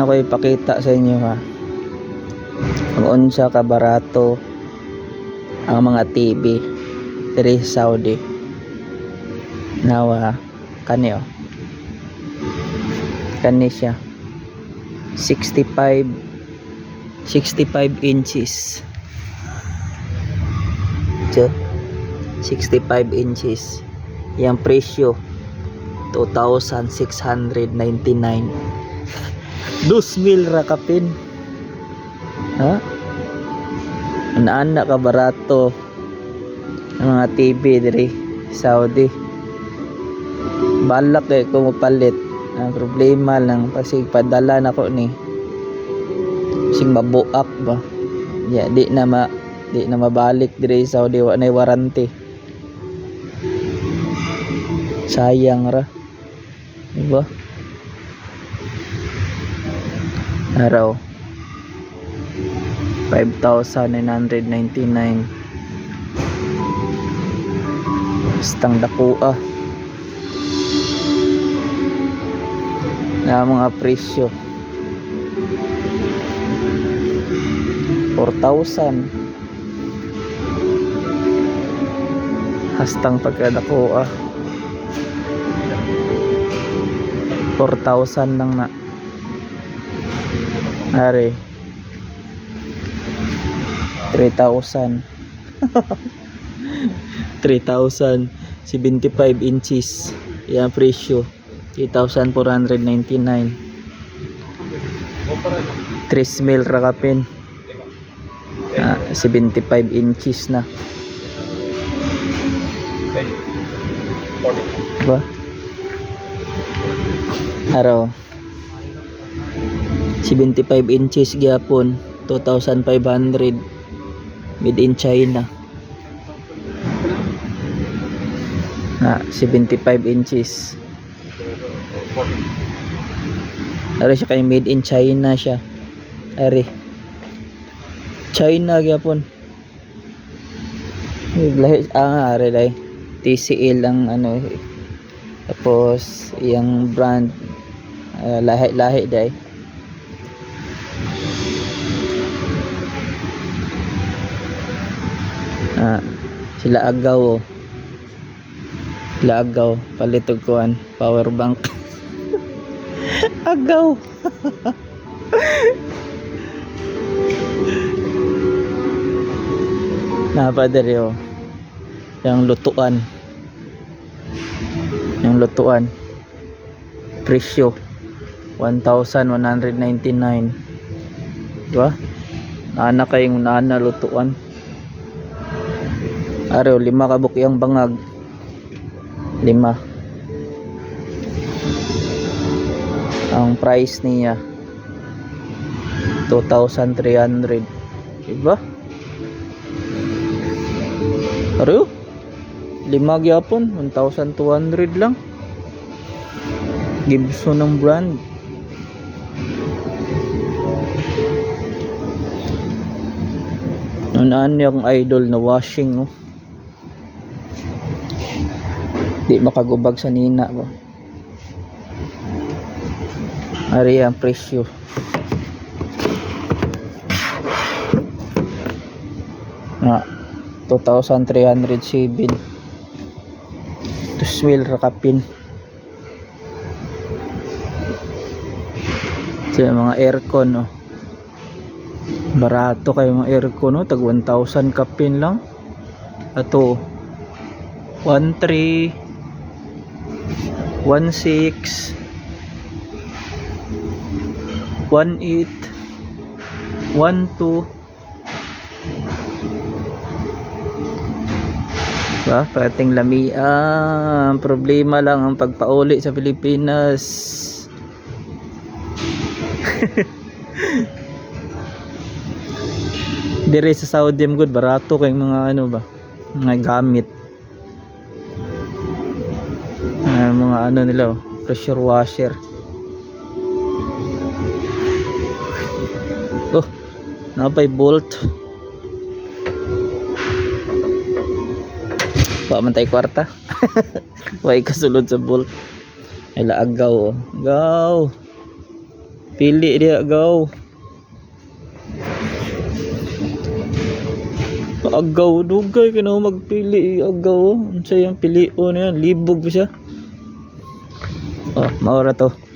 na ko ipakita sa inyo ha. Kung unsa ka barato ang mga TV diri sa Saudi. Nawa kani oh. Kani siya. 65 65 inches. So 65 inches. Yung presyo 2,699 2,000 rakapin ha? Ana ka barato. Ang mga TV diri Saudi. Balak eh mapalit. Ang problema lang kasi padala na ko ni. Sing mabuak ba? Ya di na ma di na mabalik diri sa Saudi. Wa na warranty. Sayang ra. Diba araw. 5,999 Bastang dakuha na mga presyo. 4,000 hastang pagkadakuha 4,000 lang na Ari. 3,000 3,000 75 inches. Yan presyo. 3,499 3 mil rakapin. Ah, 75 inches na. Diba araw 75 inches gyapon 2,500 made in China. Na 75 inches. Ari siya kay made in China siya. Ari China gyapon. Lahi ah ari dai TCL ang ano tapos yung brand. Ah, lahi lahi dai ah sila agaw oh. sila agaw palitog kuan power bank. Agaw. Napadari oh. Yung lutuan. Yung lutuan. Presyo. 1,199 diba nana kayong nana lutuan Araw, lima ka bukyang bangag. Lima. Ang price niya 2,300. Diba? Araw? Lima gyapon, 1,200 lang. Gibson ng brand. Nunaan yung idol na washing oh. Di makagubag sa nina ba. Ari ang presyo. Na 2,307. Tuswil rakapin. Sa mga aircon no. Barato kayo mga aircon no, tag 1,000 kapin lang. Ato 13 16 18 12 Diba? Parating lami ah, problema lang ang pagpauli sa Pilipinas. Dire sa Saudi good barato kay mga ano ba? Mga gamit. Mga ano nila oh, pressure washer. Oh, napay bolt. Wa man tay kwarta. Wa kasulod sa bolt. Ay laagaw oh. Gaw. Pili dia agaw. Agaw dugay ka na magpili agaw. Unsa yang pilion yan? Libog ba siya? Oh, maura to.